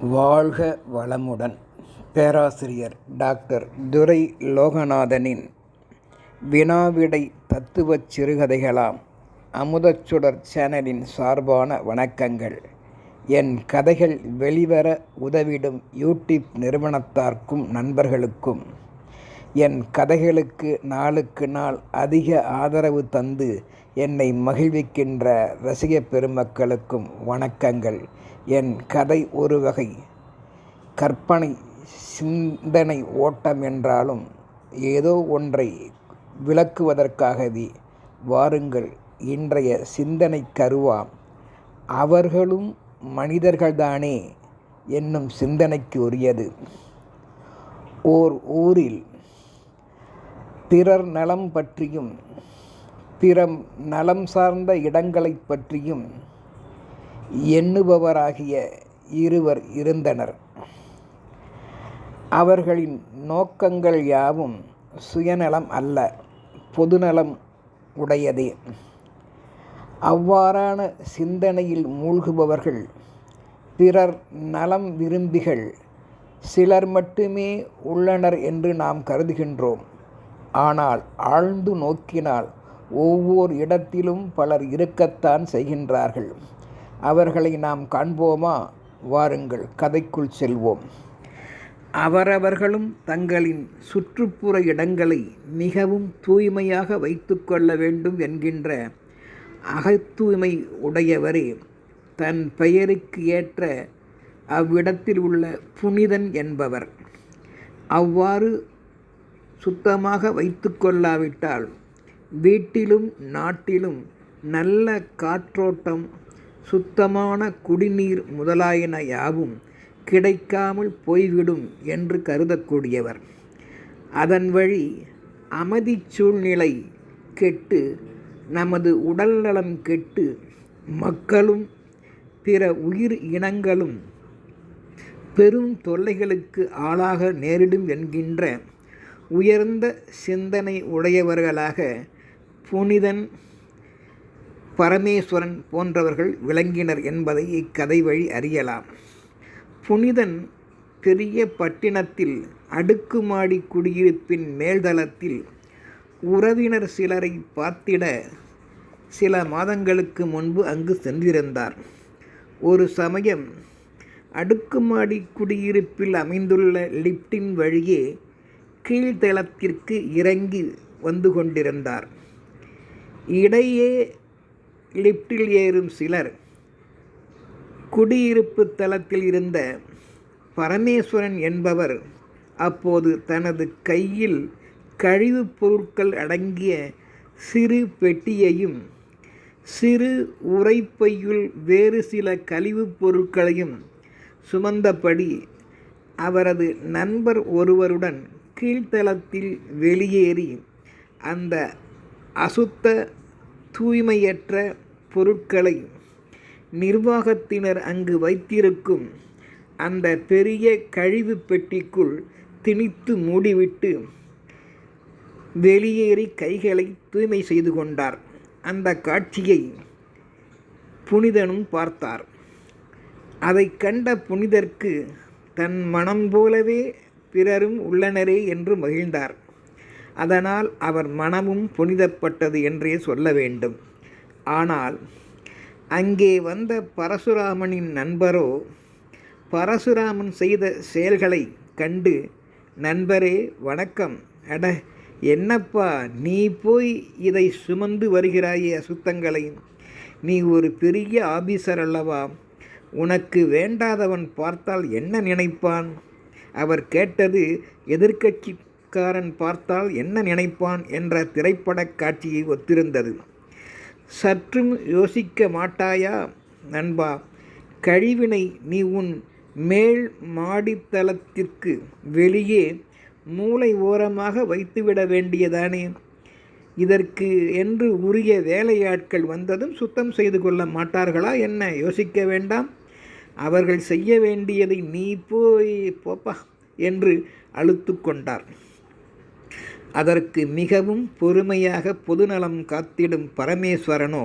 வாழ்க வளமுடன். பேராசிரியர் டாக்டர் துரை லோகநாதனின் வினாவிடை தத்துவச் சிறுகதைகளாம் அமுதச்சுடர் சேனலின் சார்பான வணக்கங்கள். என் கதைகள் வெளிவர உதவிடும் யூடியூப் நிறுவனத்தார்க்கும் நண்பர்களுக்கும். என் கதைகளுக்கு நாளுக்கு நாள் அதிக ஆதரவு தந்து என்னை மகிழ்விக்கின்ற ரசிகப் பெருமக்களுக்கும் வணக்கங்கள். என் கதை ஒரு வகை. கற்பனை சிந்தனை ஓட்டம் என்றாலும் ஏதோ ஒன்றை விளக்குவதற்காகவே வாருங்கள் இன்றைய சிந்தனை கருவாம். அவர்களும் மனிதர்கள்தானே என்னும் சிந்தனைக்கு உரியது. ஓர் ஊரில் பிறர் நலம் பற்றியும் பிறம் நலம் சார்ந்த இடங்களைப் பற்றியும் எண்ணுபவராகிய இருவர் இருந்தனர். அவர்களின் நோக்கங்கள் யாவும் சுயநலம் அல்ல பொதுநலம் உடையதே. அவ்வாறான சிந்தனையில் மூழ்குபவர்கள் பிறர் நலம் விரும்பிகள் சிலர் மட்டுமே உள்ளனர் என்று நாம் கருதுகின்றோம். ஆனால் ஆழ்ந்து நோக்கினால் ஒவ்வொரு இடத்திலும் பலர் இருக்கத்தான் செய்கின்றார்கள். அவர்களை நாம் காண்போமா? வாருங்கள் கதைக்குள் செல்வோம். அவரவர்களும் தங்களின் சுற்றுப்புற இடங்களை மிகவும் தூய்மையாக வைத்துக்கொள்ள வேண்டும் என்கின்ற அகத்தூய்மை உடையவரே தன் பெயருக்கு ஏற்ற அவ்விடத்தில் உள்ள புனிதன் என்பவர். அவ்வாறு சுத்தமாக வைத்து கொள்ளாவிட்டால் வீட்டிலும் நாட்டிலும் நல்ல காற்றோட்டம் சுத்தமான குடிநீர் முதலாயன யாவும் கிடைக்காமல் போய்விடும் என்று கருதக்கூடியவர். அதன் வழி அமைதி சூழ்நிலை கெட்டு நமது உடல்நலம் கெட்டு மக்களும் பிற உயிர் இனங்களும் பெரும் தொல்லைகளுக்கு ஆளாக நேரிடும் என்கின்ற உயர்ந்த சிந்தனை உடையவர்களாக புனிதன் பரமேஸ்வரன் போன்றவர்கள் விளங்கினர் என்பதை இக்கதை வழி அறியலாம். புனிதன் பெரிய பட்டினத்தில் அடுக்குமாடி குடியிருப்பின் மேல்தளத்தில் உறவினர் சிலரை பார்த்திட சில மாதங்களுக்கு முன்பு அங்கு சென்றிருந்தார். ஒரு சமயம் அடுக்குமாடி குடியிருப்பில் அமைந்துள்ள லிப்டின் வழியே கீழ்த்தளத்திற்கு இறங்கி வந்து கொண்டிருந்தார். இடையே லிப்டில் ஏறும் சிலர் குடியிருப்பு தளத்தில் இருந்த பரமேஸ்வரன் என்பவர் அப்போது தனது கையில் கழிவுப் பொருட்கள் அடங்கிய சிறு பெட்டியையும் சிறு உரைப்பையுள் வேறு சில கழிவுப் பொருட்களையும் சுமந்தபடி அவரது நண்பர் ஒருவருடன் கீழ்த்தளத்தில் வெளியேறி அந்த அசுத்த தூய்மையற்ற பொருட்களை நிர்வாகத்தினர் அங்கு வைத்திருக்கும் அந்த பெரிய கழிவு பெட்டிக்குள் திணித்து மூடிவிட்டு வெளியேறி கைகளை தூய்மை செய்து கொண்டார். அந்த காட்சியை புனிதனும் பார்த்தார். அதை கண்ட புனிதர்க்கு தன் மனம் போலவே பிறரும் உள்ளனரே என்று மகிழ்ந்தார். அதனால் அவர் மனமும் புனிதப்பட்டது என்றே சொல்ல வேண்டும். ஆனால் அங்கே வந்த பரசுராமனின் நண்பரோ பரசுராமன் செய்த செயல்களை கண்டு நண்பரே வணக்கம். அட என்னப்பா நீ போய் இதை சுமந்து வருகிறாயே அசுத்தங்களை. நீ ஒரு பெரிய ஆபீசர் அல்லவா? உனக்கு வேண்டாதவன் பார்த்தால் என்ன நினைப்பான்? அவர் கேட்டது எதிர்க்கட்சிக்காரன் பார்த்தால் என்ன நினைப்பான் என்ற திரைப்படக் காட்சியை ஒத்திருந்தது. சற்றும் யோசிக்க மாட்டாயா நண்பா? கழிவினை நீ உன் மேல் மாடித்தளத்திற்கு வெளியே மூளை ஓரமாக வைத்துவிட வேண்டியதானே? இதற்கு என்று உரிய வேலையாட்கள் வந்ததும் சுத்தம் செய்து கொள்ள மாட்டார்களா என்ன? யோசிக்க வேண்டாம். அவர்கள் செய்ய வேண்டியதை நீ போய் போப்பா என்று அழுத்து கொண்டார். அதற்கு மிகவும் பொறுமையாக பொதுநலம் காத்திடும் பரமேஸ்வரனோ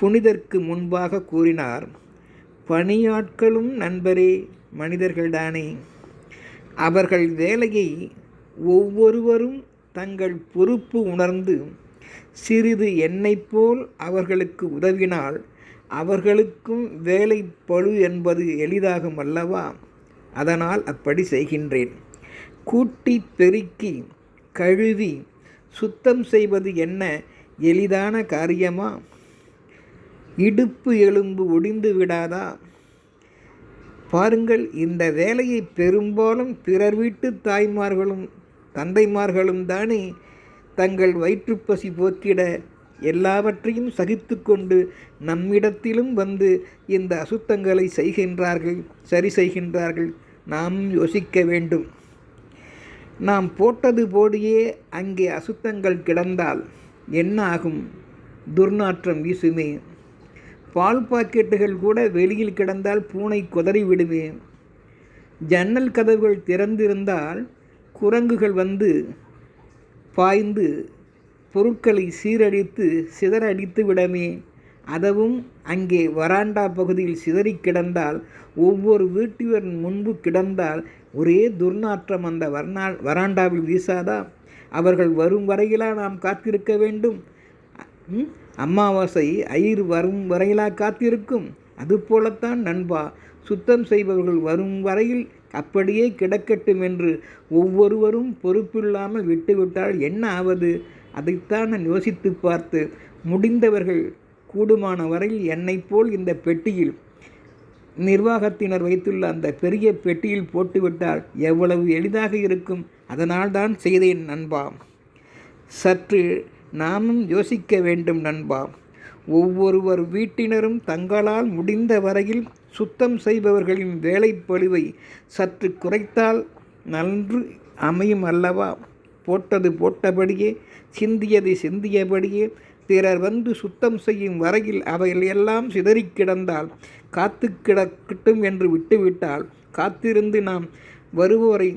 புனிதர்க்கு முன்பாக கூறினார் பணியாட்களும் நண்பரே மனிதர்கள்தானே. அவர்கள் வேலையை ஒவ்வொருவரும் தங்கள் பொறுப்பு உணர்ந்து சிறிது எண்ணெய் போல் அவர்களுக்கு உதவினால் அவர்களுக்கும் வேலை பழு என்பது எளிதாகும் அல்லவா? அதனால் அப்படி செய்கின்றேன். கூட்டி பெருக்கி கழுவி சுத்தம் செய்வது என்ன எளிதான காரியமா? இடுப்பு எலும்பு ஒடிந்து விடாதா? பாருங்கள் இந்த வேலையை பெரும்பாலும் பிறர் வீட்டு தாய்மார்களும் தந்தைமார்களும் தானே தங்கள் வயிற்றுப்பசி போக்கிட எல்லாவற்றையும் சகித்து கொண்டு நம்மிடத்திலும் வந்து இந்த அசுத்தங்களை செய்கின்றார்கள் சரி செய்கின்றார்கள். நாம் யோசிக்க வேண்டும். நாம் போட்டது போடியே அங்கே அசுத்தங்கள் கிடந்தால் என்ன ஆகும்? துர்நாற்றம் வீசுமே. பால் பாக்கெட்டுகள் கூட வெளியில் கிடந்தால் பூனை குதறி விடுமே. ஜன்னல் கதவுகள் திறந்திருந்தால் குரங்குகள் வந்து பாய்ந்து பொருட்களை சீரழித்து சிதறடித்து விடமே. அதுவும் அங்கே வராண்டா பகுதியில் சிதறி கிடந்தால் ஒவ்வொரு வீட்டினர் முன்பு கிடந்தால் ஒரே துர்நாற்றம் அந்த வர்ணா வராண்டாவில் வீசாதா? அவர்கள் வரும் வரையிலா நாம் காத்திருக்க வேண்டும்? அமாவாசை ஐயர் வரும் வரையிலா காத்திருக்கும்? அதுபோலத்தான் நண்பா சுத்தம் செய்பவர்கள் வரும் வரையில் அப்படியே கிடக்கட்டும் என்று ஒவ்வொருவரும் பொறுப்பில்லாமல் விட்டுவிட்டால் என்ன ஆவது? அதைத்தான் நான் யோசித்து பார்த்து முடிந்தவர்கள் கூடுமான வரையில் என்னைப் போல் இந்த பெட்டியில் நிர்வாகத்தினர் வைத்துள்ள அந்த பெரிய பெட்டியில் போட்டுவிட்டால் எவ்வளவு எளிதாக இருக்கும்? அதனால்தான் செய்தேன் நண்பா. சற்று நாமும் யோசிக்க வேண்டும் நண்பா. ஒவ்வொருவர் வீட்டினரும் தங்களால் முடிந்த வரையில் சுத்தம் செய்பவர்களின் வேலைப்பழுவை சற்று குறைத்தால் நன்று அமையும் அல்லவா? போட்டது போட்டபடியே சிந்தியது சிந்தியபடியே பிறர் வந்து சுத்தம் செய்யும் வரையில் அவைகள் எல்லாம் சிதறி கிடந்தால் காத்து கிடக்கட்டும் என்று விட்டுவிட்டால் காத்திருந்து நாம் வருவோரை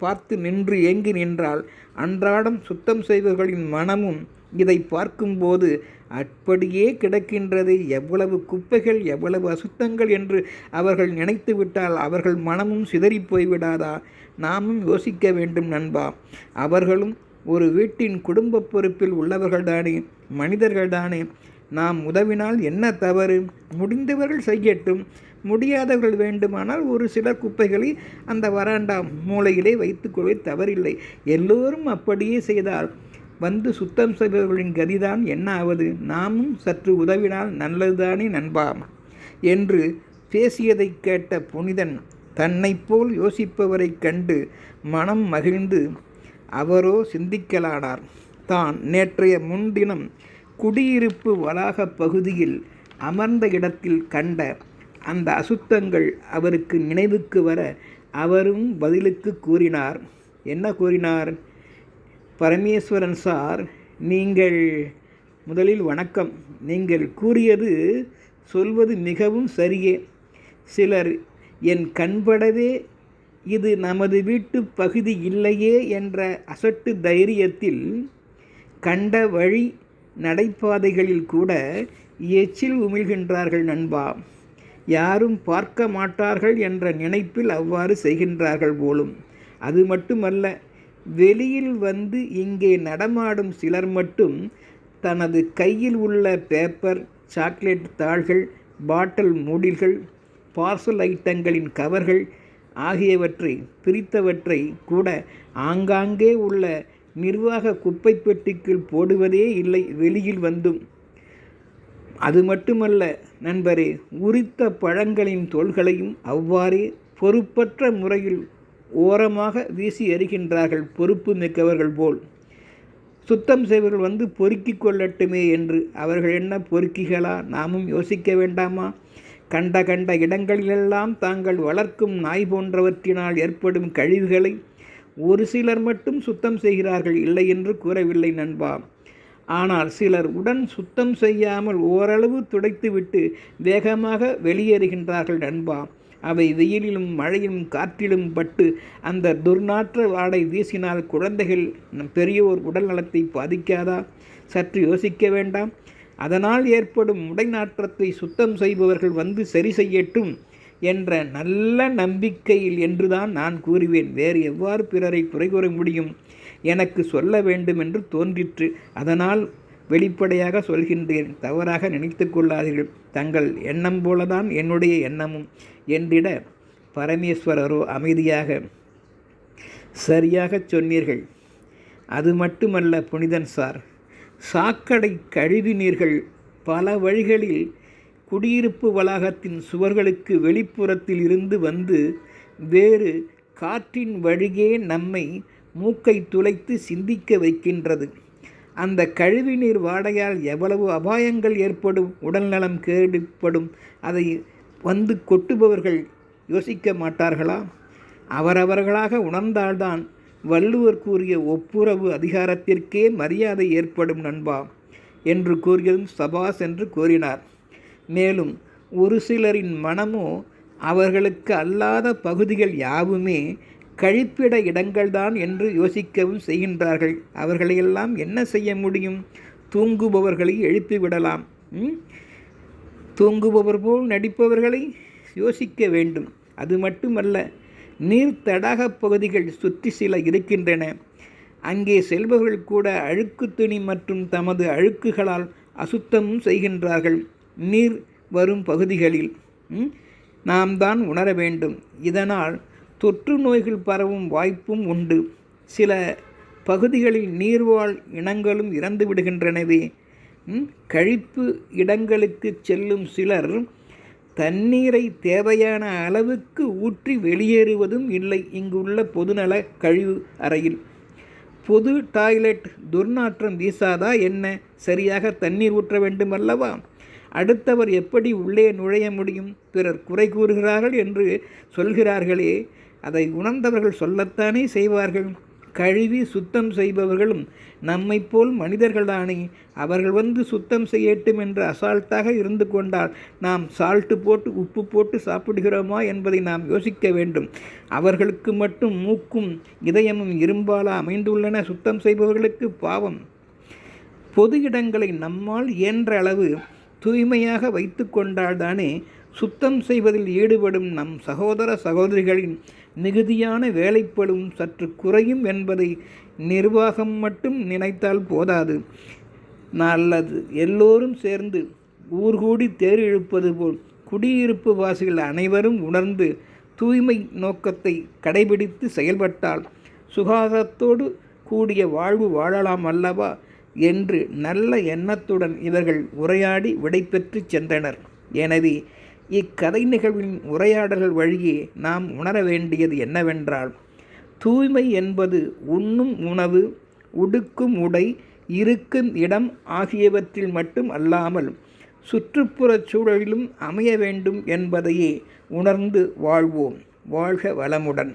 பார்த்து நின்று ஏங்கி நின்றால் அன்றாடம் சுத்தம் செய்பவர்களின் மனமும் இதை பார்க்கும்போது அப்படியே கிடக்கின்றது. எவ்வளவு குப்பைகள் எவ்வளவு அசுத்தங்கள் என்று அவர்கள் நினைத்து விட்டால் அவர்கள் மனமும் சிதறிப் போய்விடாதா? நாமும் யோசிக்க வேண்டும் நண்பா. அவர்களும் ஒரு வீட்டின் குடும்ப பொறுப்பில் உள்ளவர்கள்தானே மனிதர்கள்தானே. நாம் உதவினால் என்ன தவறு? முடிந்தவர்கள் செய்யட்டும். முடியாதவர்கள் வேண்டுமானால் ஒரு சில குப்பைகளை அந்த வராண்டா மூளையிலே வைத்துக்கொள்வது தவறில்லை. எல்லோரும் அப்படியே செய்தால் வந்து சுத்தம் செய்பவர்களின் கதிதான் என்ன ஆவது நாமும் சற்று உதவினால் நல்லதுதானே நண்பாம்? என்று பேசியதைக் கேட்ட புனிதன் தன்னைப் போல் யோசிப்பவரைக் கண்டு மனம் மகிழ்ந்து அவரோ சிந்திக்கலானார். தான் நேற்றைய முன்தினம் குடியிருப்பு வளாக பகுதியில் அமர்ந்த இடத்தில் கண்ட அந்த அசுத்தங்கள் அவருக்கு நினைவுக்கு வர அவரும் பதிலுக்கு கூறினார். என்ன கூறினார்? பரமேஸ்வரன் சார் நீங்கள் முதலில் வணக்கம். நீங்கள் கூறியது சொல்வது மிகவும் சரியே. சிலர் என் கண்படவே இது நமது வீட்டு பகுதி இல்லையே என்ற அசட்டு தைரியத்தில் கண்ட வழி நடைபாதைகளில் கூட எச்சில் உமிழ்கின்றார்கள் நண்பா. யாரும் பார்க்க மாட்டார்கள் என்ற நினைப்பில் அவ்வாறு செய்கின்றார்கள் போலும். அது மட்டுமல்ல வெளியில் வந்து இங்கே நடமாடும் சிலர் மட்டும் தனது கையில் உள்ள பேப்பர் சாக்லேட் தாள்கள் பாட்டில் மூடில்கள் பார்சல் ஐட்டங்களின் கவர்கள் ஆகியவற்றை பிரித்தவற்றை கூட ஆங்காங்கே உள்ள நிர்வாக குப்பை பெட்டிக்குள் போடுவதே இல்லை வெளியில் வந்தும். அது மட்டுமல்ல நண்பரே உரித்த பழங்களின் தோள்களையும் அவ்வாறே பொறுப்பற்ற முறையில் ஓரமாக வீசி எறிகின்றார்கள் பொறுப்பு மிக்கவர்கள் போல். சுத்தம் செய்வர்கள் வந்து பொறுக்கி கொள்ளட்டுமே என்று. அவர்கள் என்ன பொறுக்கிகளா? நாமும் யோசிக்க வேண்டாமா? கண்ட கண்ட இடங்களிலெல்லாம் தாங்கள் வளர்க்கும் நாய் போன்றவற்றினால் ஏற்படும் கழிவுகளை ஒரு சிலர் மட்டும் சுத்தம் செய்கிறார்கள் இல்லை என்று கூறவில்லை நண்பா. ஆனால் சிலர் உடன் சுத்தம் செய்யாமல் ஓரளவு துடைத்துவிட்டு வேகமாக வெளியேறுகின்றார்கள் நண்பா. அவை வெயிலிலும் மழையிலும் காற்றிலும் பட்டு அந்த துர்நாற்ற வாடை வீசினால் குழந்தைகள் நம் பெரியோர் உடல் நலத்தை பாதிக்காதா? சற்று யோசிக்க வேண்டாம். அதனால் ஏற்படும் உடைநாற்றத்தை சுத்தம் செய்பவர்கள் வந்து சரி செய்யட்டும் என்ற நல்ல நம்பிக்கையில் என்றுதான் நான் கூறுவேன். வேறு எவ்வாறு பிறரை குறை கூற முடியும்? எனக்கு சொல்ல வேண்டும் என்று தோன்றிற்று. அதனால் வெளிப்படையாக சொல்கின்றேன். தவறாக நினைத்து கொள்ளாதீர்கள். தங்கள் எண்ணம் போலதான் என்னுடைய எண்ணமும் என்றிட பரமேஸ்வரரோ அமைதியாக சரியாகச் சொன்னீர்கள். அது மட்டுமல்ல புனிதன் சார் சாக்கடை கழிவுநீர்கள் பல வழிகளில் குடியிருப்பு வளாகத்தின் சுவர்களுக்கு வெளிப்புறத்தில் இருந்து வந்து வேறு காற்றின் வழியே நம்மை மூக்கை துளைத்து சிந்திக்க வைக்கின்றது. அந்த கழிவுநீர் வாடையால் எவ்வளவு அபாயங்கள் ஏற்படும் உடல்நலம் கேடுபடும் அதை வந்து கொட்டுபவர்கள் யோசிக்க மாட்டார்களா? அவரவர்களாக உணர்ந்தால்தான் வள்ளுவர் கூறிய ஒப்புரவு அதிகாரத்திற்கே மரியாதை ஏற்படும் நண்பா என்று கூறியதும் சபாஸ் என்று கூறினார் மேலும் ஒரு சிலரின் மனமோ அவர்களுக்கு அல்லாத பகுதிகள் யாவுமே கழிப்பிட இடங்கள்தான் என்று யோசிக்கவும் செய்கின்றார்கள். அவர்களையெல்லாம் என்ன செய்ய முடியும்? தூங்குபவர்களை எழுப்பிவிடலாம். தூங்குபவர் போல் நடிப்பவர்களை யோசிக்க வேண்டும். அது மட்டுமல்ல நீர் தடாக பகுதிகள் சுற்றி சில இருக்கின்றன. அங்கே செல்பவர்கள் கூட அழுக்கு துணி மற்றும் தமது அழுக்குகளால் அசுத்தமும் செய்கின்றார்கள். நீர் வரும் பகுதிகளில் நாம் தான் உணர வேண்டும். இதனால் தொற்று நோய்கள் பரவும் வாய்ப்பும் உண்டு. சில பகுதிகளில் நீர்வாழ் இனங்களும் இறந்து விடுகின்றனவே. கழிப்பு இடங்களுக்கு செல்லும் சிலர் தண்ணீரை தேவையான அளவுக்கு ஊற்றி வெளியேறுவதும் இல்லை. இங்குள்ள பொதுநல கழிவு அறையில். பொது டாய்லெட் துர்நாற்றம் வீசாதா என்ன? சரியாக தண்ணீர் ஊற்ற வேண்டும் அல்லவா அடுத்தவர் எப்படி உள்ளே நுழைய முடியும்? பிறர் குறை கூறுகிறார்கள் என்று சொல்கிறார்களே. அதை உணர்ந்தவர்கள் சொல்லத்தானே செய்வார்கள்? கழுவி சுத்தம் செய்பவர்களும் நம்மை போல் மனிதர்கள்தானே. அவர்கள் வந்து சுத்தம் செய்யட்டும் என்று அசால்ட்டாக இருந்து கொண்டால் நாம் சால்ட்டு போட்டு உப்பு போட்டு சாப்பிடுகிறோமா என்பதை நாம் யோசிக்க வேண்டும். அவர்களுக்கு மட்டும் மூக்கும் இதயமும் இரும்பாலா அமைந்துள்ளன சுத்தம் செய்பவர்களுக்கு பாவம். பொது இடங்களை நம்மால் இயன்ற அளவு தூய்மையாக வைத்து கொண்டால்தானே சுத்தம் செய்வதில் ஈடுபடும் நம் சகோதர சகோதரிகளின் மிகுதியான வேலைப்படும் சற்று குறையும் என்பதை நிர்வாகம் மட்டும் நினைத்தால் போதாது. நல்லது. எல்லோரும் சேர்ந்து ஊர்கூடி தேர் இழுப்பது போல் குடியிருப்பு வாசிகள் அனைவரும் உணர்ந்து தூய்மை நோக்கத்தை கடைபிடித்து செயல்பட்டால் சுகாதாரத்தோடு கூடிய வாழ்வு வாழலாம் அல்லவா என்று நல்ல எண்ணத்துடன் இவர்கள் உரையாடி விடைபெற்று சென்றனர். எனவே இக்கதை நிகழ்வின் உரையாடல்கள் வழியே நாம் உணர வேண்டியது என்னவென்றால் தூய்மை என்பது உண்ணும் உணவு உடுக்கும் உடை இருக்கும் இடம் ஆகியவற்றில் மட்டும் அல்லாமல் சுற்றுப்புறச் சூழலிலும் அமைய வேண்டும் என்பதையே உணர்ந்து வாழ்வோம். வாழ்க வளமுடன்.